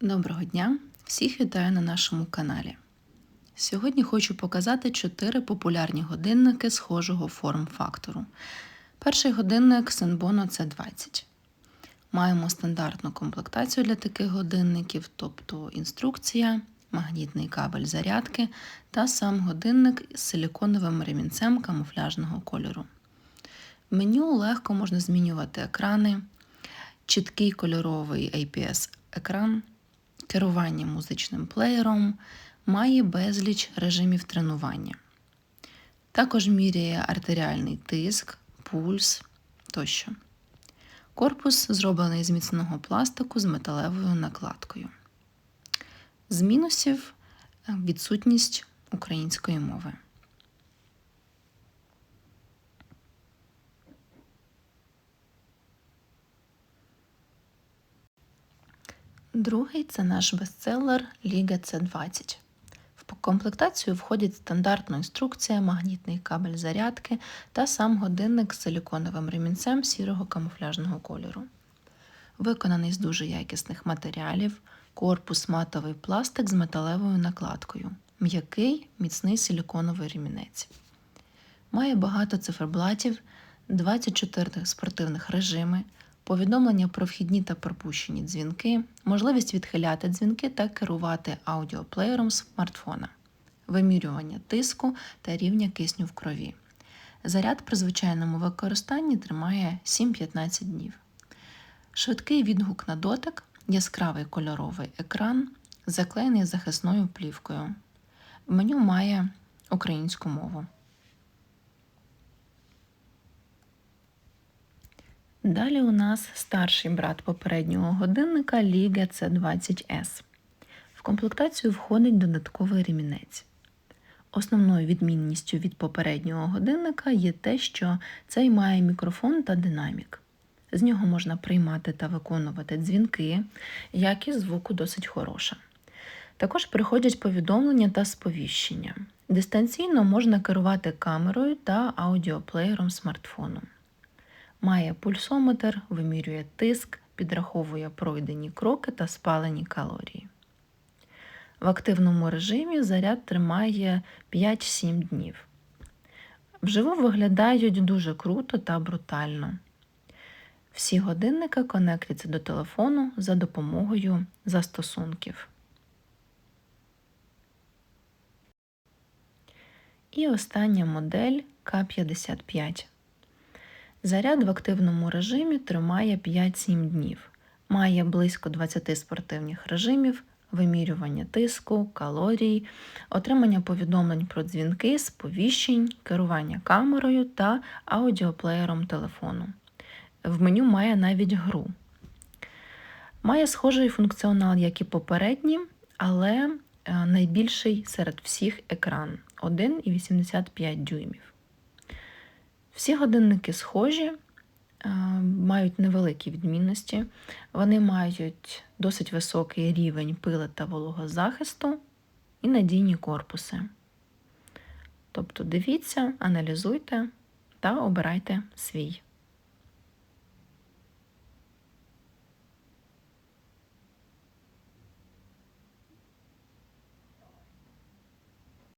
Доброго дня! Всіх вітаю на нашому каналі. Сьогодні хочу показати 4 популярні годинники схожого форм-фактору. Перший годинник Senbono C20. Маємо стандартну комплектацію для таких годинників, тобто інструкція, магнітний кабель зарядки та сам годинник з силіконовим ремінцем камуфляжного кольору. В меню легко можна змінювати екрани, чіткий кольоровий APS-екран керування музичним плеєром, має безліч режимів тренування. Також міряє артеріальний тиск, пульс тощо. Корпус зроблений з міцного пластику з металевою накладкою. З мінусів е, відсутність української мови. Другий це наш бестселер Ліга С20. В комплектацію входять стандартна інструкція, магнітний кабель зарядки та сам годинник з силіконовим ремінцем сірого камуфляжного кольору. Виконаний з дуже якісних матеріалів, корпус матовий пластик з металевою накладкою, м'який міцний силіконовий ремінець. Має багато циферблатів, 24 спортивних режими, повідомлення про вхідні та пропущені дзвінки, можливість відхиляти дзвінки та керувати аудіоплеєром смартфона, вимірювання тиску та рівня кисню в крові. Заряд при звичайному використанні тримає 7-15 днів. Швидкий відгук на дотик, яскравий кольоровий екран, заклеєний захисною плівкою. Меню має українську мову. Далі у нас старший брат попереднього годинника Liga C20S. В комплектацію входить додатковий ремінець. Основною відмінністю від попереднього годинника є те, що цей має мікрофон та динамік. З нього можна приймати та виконувати дзвінки, якість звуку досить хороша. Також приходять повідомлення та сповіщення. Дистанційно можна керувати камерою та аудіоплеєром смартфону. Має пульсометр, вимірює тиск, підраховує пройдені кроки та спалені калорії. В активному режимі заряд тримає 5-7 днів. Вживу виглядають дуже круто та брутально. Всі годинники конектяться до телефону за допомогою застосунків. І остання модель К55. Заряд в активному режимі тримає 5-7 днів. Має близько 20 спортивних режимів, вимірювання тиску, калорій, отримання повідомлень про дзвінки, сповіщень, керування камерою та аудіоплеєром телефону. В меню має навіть гру. Має схожий функціонал, як і попередні, але е, найбільший серед всіх екран 1,85 дюймів. Всі годинники схожі, е, мають невеликі відмінності, вони мають досить високий рівень пили та вологозахисту і надійні корпуси. Тобто дивіться, аналізуйте та обирайте свій.